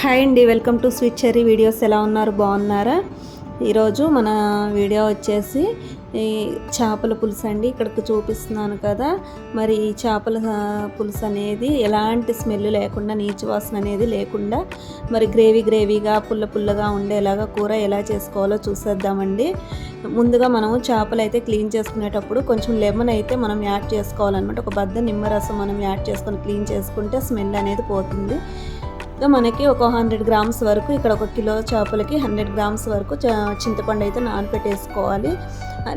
Hi అండి welcome to sweet cherry videos. ఎలా ఉన్నారు? బాగున్నారా? ఈరోజు మన వీడియో వచ్చేసి ఈ చేపల పులుసు అండి. ఇక్కడికి చూపిస్తున్నాను కదా. మరి ఈ చేపల పులుసు అనేది ఎలాంటి స్మెల్ లేకుండా నీచు వాసన అనేది లేకుండా మరి గ్రేవీ గ్రేవీగా పుల్ల పుల్లగా ఉండేలాగా కూర ఎలా చేసుకోవాలో చూసేద్దామండి. ముందుగా మనము చేపలు అయితే క్లీన్ చేసుకునేటప్పుడు కొంచెం లెమన్ అయితే మనం యాడ్ చేసుకోవాలన్నమాట. ఒక బద్ద నిమ్మరసం మనం యాడ్ చేసుకొని క్లీన్ చేసుకుంటే స్మెల్ అనేది పోతుంది. మనకి ఒక హండ్రెడ్ గ్రామ్స్ వరకు ఇక్కడ ఒక కిలో చేపలకి హండ్రెడ్ గ్రామ్స్ వరకు చింతపండు అయితే నానపెట్టేసుకోవాలి.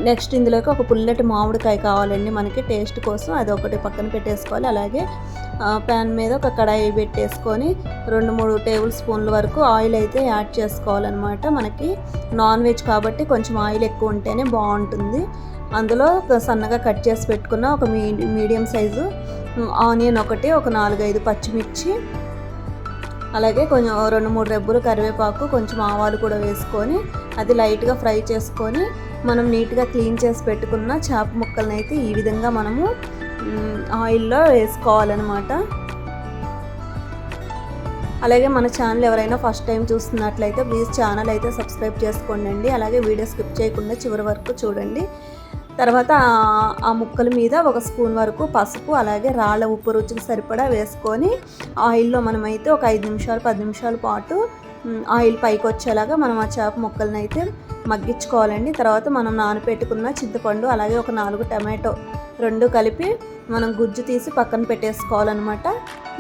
నెక్స్ట్ ఇందులోకి ఒక పుల్లటి మామిడికాయ కావాలండి మనకి టేస్ట్ కోసం అది ఒకటి పక్కన పెట్టేసుకోవాలి. అలాగే ప్యాన్ మీద ఒక కడాయి పెట్టేసుకొని రెండు మూడు టేబుల్ స్పూన్ల వరకు ఆయిల్ అయితే యాడ్ చేసుకోవాలన్నమాట. మనకి నాన్ వెజ్ కాబట్టి కొంచెం ఆయిల్ ఎక్కువ ఉంటేనే బాగుంటుంది. అందులో సన్నగా కట్ చేసి పెట్టుకున్న ఒక మీడి మీడియం సైజు ఆనియన్ ఒకటి ఒక నాలుగైదు పచ్చిమిర్చి అలాగే కొంచెం రెండు మూడు రెబ్బలు కరివేపాకు కొంచెం ఆవాలు కూడా వేసుకొని అది లైట్గా ఫ్రై చేసుకొని మనం నీట్గా క్లీన్ చేసి పెట్టుకున్న చేప ముక్కలను అయితే ఈ విధంగా మనము ఆయిల్లో వేసుకోవాలన్నమాట. అలాగే మన ఛానల్ ఎవరైనా ఫస్ట్ టైం చూస్తున్నట్లయితే ప్లీజ్ ఛానల్ అయితే సబ్స్క్రైబ్ చేసుకోండి అలాగే వీడియో స్కిప్ చేయకుండా చివరి వరకు చూడండి. తర్వాత ఆ- ముక్కల మీద ఒక స్పూన్ వరకు పసుపు అలాగే రాళ్ళ ఉప్పు రుచికి సరిపడా వేసుకొని ఆయిల్లో మనమైతే ఒక ఐదు నిమిషాలు పది నిమిషాల పాటు ఆయిల్ పైకి వచ్చేలాగా మనం ఆ చేప ముక్కలను అయితే మగ్గించుకోవాలండి. తర్వాత మనం నానబెట్టుకున్న చింతపండు అలాగే ఒక నాలుగు టమాటో రెండు కలిపి మనం గుజ్జు తీసి పక్కన పెట్టేసుకోవాలన్నమాట.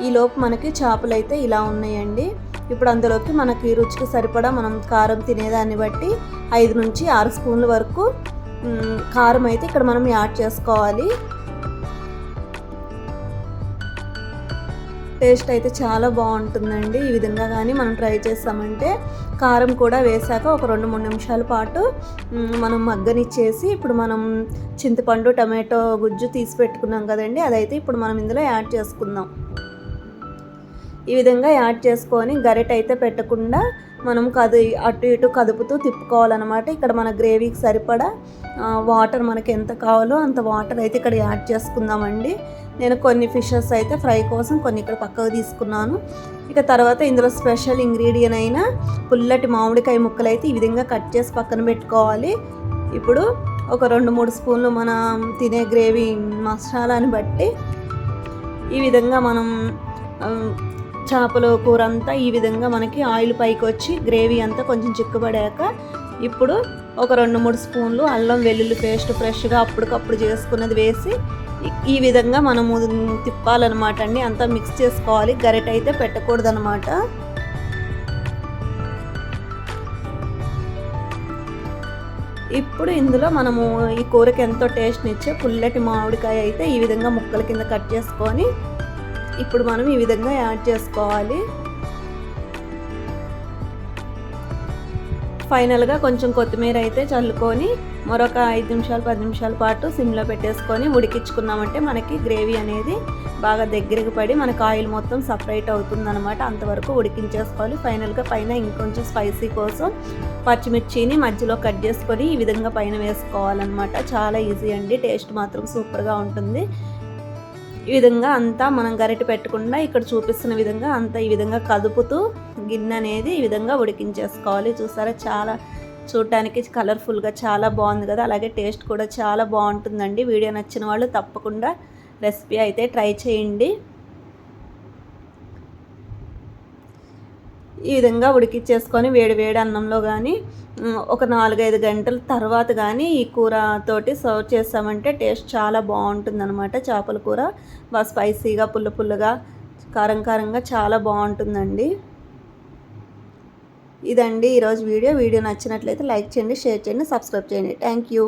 ఈలోపు మనకి చేపలు అయితే ఇలా ఉన్నాయండి. ఇప్పుడు అందులోకి మనకి రుచికి సరిపడా మనం కారం తినేదాన్ని బట్టి ఐదు నుంచి ఆరు స్పూన్ల వరకు కారం అయితే ఇక్కడ మనం యాడ్ చేసుకోవాలి. టేస్ట్ అయితే చాలా బాగుంటుందండి. ఈ విధంగా కానీ మనం ట్రై చేస్తామంటే కారం కూడా వేసాక ఒక రెండు మూడు నిమిషాల పాటు మనం మగ్గనిచ్చేసి ఇప్పుడు మనం చింతపండు టమాటో గుజ్జు తీసి పెట్టుకున్నాం కదండి. అదైతే ఇప్పుడు మనం ఇందులో యాడ్ చేసుకుందాం. ఈ విధంగా యాడ్ చేసుకొని గరిట అయితే పెట్టకుండా మనం కది అటు ఇటు కదుపుతూ తిప్పుకోవాలన్నమాట. ఇక్కడ మన గ్రేవీకి సరిపడా వాటర్ మనకి ఎంత కావాలో అంత వాటర్ అయితే ఇక్కడ యాడ్ చేసుకుందామండి. నేను కొన్ని ఫిషెస్ అయితే ఫ్రై కోసం కొన్ని ఇక్కడ పక్కకు తీసుకున్నాను. ఇక తర్వాత ఇందులో స్పెషల్ ఇంగ్రీడియంట్ అయిన పుల్లటి మామిడికాయ ముక్కలు అయితే ఈ విధంగా కట్ చేసి పక్కన పెట్టుకోవాలి. ఇప్పుడు ఒక రెండు మూడు స్పూన్లు మనం తినే గ్రేవీ మసాలాని బట్టి ఈ విధంగా మనం చేపల కూర అంతా ఈ విధంగా మనకి ఆయిల్ పైకి వచ్చి గ్రేవీ అంతా కొంచెం చిక్కబడాక ఇప్పుడు ఒక రెండు మూడు స్పూన్లు అల్లం వెల్లుల్లి పేస్ట్ ఫ్రెష్గా అప్పటికప్పుడు చేసుకున్నది వేసి ఈ- విధంగా మనము తిప్పాలన్నమాట అండి. అంతా మిక్స్ చేసుకోవాలి. గరిట అయితే పెట్టకూడదు అనమాట ఇప్పుడు ఇందులో మనము ఈ కూరకి ఎంతో టేస్ట్ని ఇచ్చే పుల్లటి మామిడికాయ అయితే ఈ విధంగా ముక్కల కింద కట్ చేసుకొని ఇప్పుడు మనం ఈ విధంగా యాడ్ చేసుకోవాలి. ఫైనల్గా కొంచెం కొత్తిమీర అయితే చల్లుకొని మరొక ఐదు నిమిషాలు పది నిమిషాల పాటు సిమ్లో పెట్టేసుకొని ఉడికించుకున్నామంటే మనకి గ్రేవీ అనేది బాగా దగ్గరికి పడి మనకు ఆయిల్ మొత్తం సపరేట్ అవుతుంది అనమాట అంతవరకు ఉడికించేసుకోవాలి. ఫైనల్గా పైన ఇంకొంచెం స్పైసీ కోసం పచ్చిమిర్చిని మధ్యలో కట్ చేసుకొని ఈ విధంగా పైన వేసుకోవాలన్నమాట. చాలా ఈజీ అండి. టేస్ట్ మాత్రం సూపర్గా ఉంటుంది. ఈ విధంగా అంతా మనం గరిటె పెట్టకుండా ఇక్కడ చూపిస్తున్న విధంగా అంతా ఈ విధంగా కదుపుతూ గిన్నె అనేది ఈ విధంగా ఉడికించేసుకోవాలి. చూసారా? చాలా చూడటానికి కలర్ఫుల్గా చాలా బాగుంది కదా? అలాగే టేస్ట్ కూడా చాలా బాగుంటుందండి. వీడియో నచ్చిన వాళ్ళు తప్పకుండా రెసిపీ అయితే ట్రై చేయండి. ఈ విధంగా ఉడికిచ్చేసుకొని వేడి వేడి అన్నంలో కానీ ఒక నాలుగైదు గంటల తర్వాత కానీ ఈ కూరతోటి సర్వ్ చేస్తామంటే టేస్ట్ చాలా బాగుంటుంది అనమాట చేపల కూర బాగా స్పైసీగా పుల్ల పుల్లగా కారం కారంగా చాలా బాగుంటుందండి. ఇదండి ఈరోజు వీడియో. వీడియో నచ్చినట్లయితే లైక్ చేయండి షేర్ చేయండి సబ్స్క్రైబ్ చేయండి. Thank you.